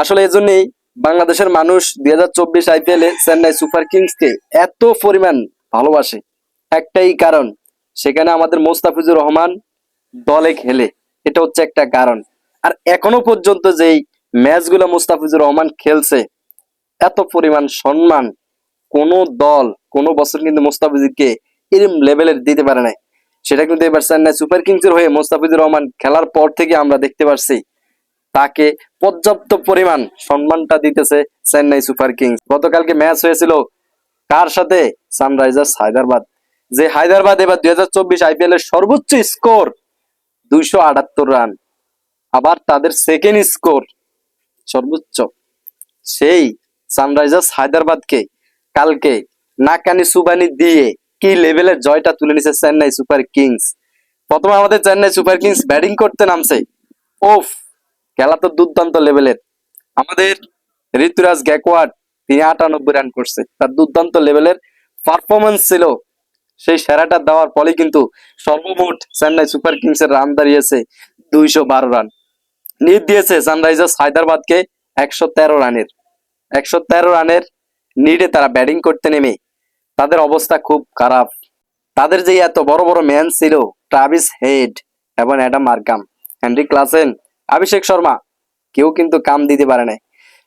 আসলে এজন্যই বাংলাদেশের মানুষ দুই হাজার চব্বিশ আইপিএল চেন্নাই সুপার কিংসকে এত পরিমাণ ভালোবাসে। একটাই কারণ, সেখানে আমাদের মোস্তাফিজুর রহমান দলে খেলে। এটা হচ্ছে একটা কারণ। আর এখনও পর্যন্ত যেই ম্যাচগুলো মুস্তাফিজুর রহমান খেলছে, এত পরিমাণ সম্মান কোনো দল, কোনো বছর কিন্তু মুস্তাফিজুরকে এরম লেভেলের দিতে পারে না সেটা কিন্তু এবার চেন্নাই সুপার কিংসের হয়ে মুস্তাফিজুর রহমান খেলার পর থেকে আমরা দেখতে পারছি তাকে পর্যাপ্ত পরিমাণ সম্মানটা দিতেছে চেন্নাই সুপার কিংস। গতকালকে ম্যাচ হয়েছিল কার সাথে? সানরাইজার্স হায়দ্রাবাদ। যে হায়দ্রাবাদ এবার দুই হাজার চব্বিশ আইপিএল এর সর্বোচ্চ স্কোর, দুইশো আটাত্তর রান। আবার তাদের সেকেন্ড স্কোর সর্বোচ্চ। সেই সানরাইজার্স হায়দ্রাবাদকে কালকে নাকানি সুবানি দিয়ে কি লেভেলের জয়টা তুলে নিছে চেন্নাই সুপার কিংস? প্রথমে আমাদের চেন্নাই সুপার কিংস ব্যাটিং করতে নামছে। ওফ! খেলা তো দুর্দান্ত লেভেলের আমাদের ঋতুরাজ গ্যাকওয়ার্ড তিনি আটানব্বই রান করছে। তার দুর্দান্ত লেভেলের পারফরমেন্স ছিল। সেই সেরাটা দেওয়ার ফলে কিন্তু সর্বমোট চেন্নাই সুপার কিংস এর রান দাঁড়িয়েছে দুইশো বারো রান নিট দিয়েছে সানরাইজার্স হায়দ্রাবাদকে একশো তেরো রানের। একশো তেরো রানের নিডে তারা ব্যাটিং করতে নেমে। তাদের অবস্থা খুব খারাপ। তাদের যে এত বড় বড় ম্যান ছিল ট্রাভিস হেড এবং Adam Markram Heinrich Klaasen Abhishek Sharma, কেউ কিন্তু কাম দিতে পারে নাই।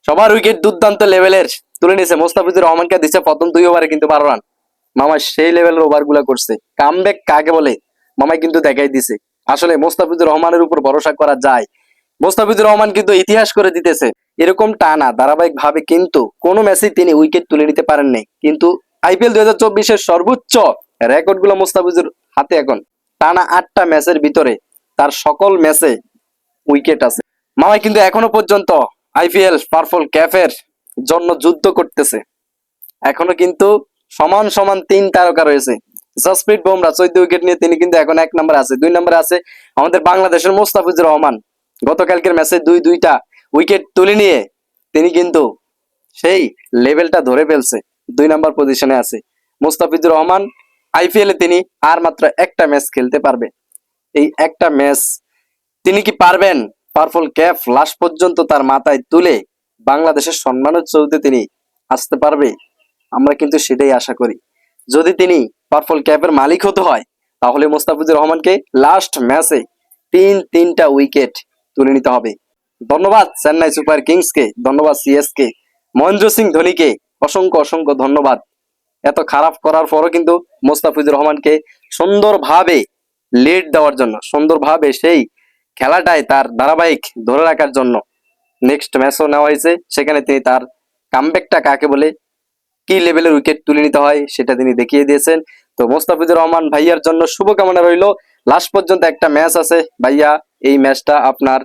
সবার উইকেট দুর্দান্ত লেভেলের, তুলে নিয়েছে মোস্তাফিজুর রহমানকে দিচ্ছে প্রথম দুই ওভারে কিন্তু বারো রান। মামা সেই লেভেলের ওভারগুলা করছে। কামব্যাক কাকে বলে? মামাই কিন্তু দেখাই দিছে। আসলে মোস্তাফিজুর রহমানের উপর ভরসা করা যায়। মোস্তাফিজুর রহমান কিন্তু ইতিহাস করে দিতেছে। এরকম টানা ধারাবাহিক ভাবে কিন্তু কোনো ম্যাচে তিনি উইকেট তুলে নিতে পারেন নাই। কিন্তু আইপিএল দুই হাজার চব্বিশের সর্বোচ্চ রেকর্ডগুলো মোস্তাফিজুর হাতে এখন। টানা আটটা ম্যাচের ভিতরে তার সকল ম্যাচে উইকেট আছে। মামাই কিন্তু এখনও পর্যন্ত আইপিএল পারফল ক্যাফের জন্য যুদ্ধ করতেছে। এখনও কিন্তু সমান সমান তিন তারকা রয়েছে। জসপ্রীত বুমরা চোদ্দ উইকেট নিয়ে তিনি কিন্তু এখন এক নম্বরে আছে, দুই নম্বরে আছে আমাদের বাংলাদেশের মোস্তাফিজুর রহমান। গতকালকের ম্যাচে দুই দুইটা উইকেট তুলে নিয়ে তিনি কিন্তু সেই লেভেলটা ধরে ফেলছে, দুই নাম্বার পজিশনে আছে। মোস্তাফিজুর রহমান আইপিএল তিনি আর মাত্র একটা ম্যাচ খেলতে পারবে। এই একটা ম্যাচ তিনি কি পারবেন? পারফল ক্যাপ লাস্ট পর্যন্ত তার মাথায় তুলে বাংলাদেশের সম্মানের চৌতে তিনি আসতে পারবে? আমরা কিন্তু সেটাই আশা করি। যদি তিনি পারফল ক্যাপের মালিক হতে হয়, তাহলে মোস্তাফিজুর রহমানকে লাস্ট ম্যাচে তিন, তিনটা উইকেট তুলে নিতে হবে। ধন্যবাদ চেন্নাই সুপার কিংসকে, ধন্যবাদ সিএসকে। মহেন্দ্র সিং ধোনিকে অসংখ্য অসংখ্য ধন্যবাদ। এত খারাপ করার পরও কিন্তু মোস্তাফিজুর রহমানকে সুন্দরভাবে লিড দেওয়ার জন্য, সুন্দরভাবে সেই খেলাটায় তার ধারাবাহিক ধরে রাখার জন্য। নেক্সট ম্যাচও নেওয়া হয়েছে। সেখানে তিনি তার কামব্যাকটা কাকে বলে, কি লেভেলের উইকেট তুলে নিতে হয় সেটা তিনি দেখিয়ে দিয়েছেন। তো মোস্তাফিজুর রহমান ভাইয়ার জন্য শুভকামনা রইল। লাস্ট পর্যন্ত একটা ম্যাচ আছে। ভাইয়া, এই ম্যাচটা আপনার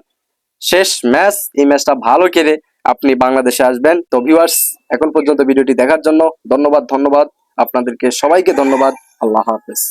শেষ ম্যাচ এই ম্যাচটা ভালো খেলে আপনি বাংলাদেশে আসবেন। তো ভিউয়ার্স এখন পর্যন্ত ভিডিওটি দেখার জন্য ধন্যবাদ ধন্যবাদ। আপনাদেরকে সবাইকে ধন্যবাদ। আল্লাহ হাফেজ।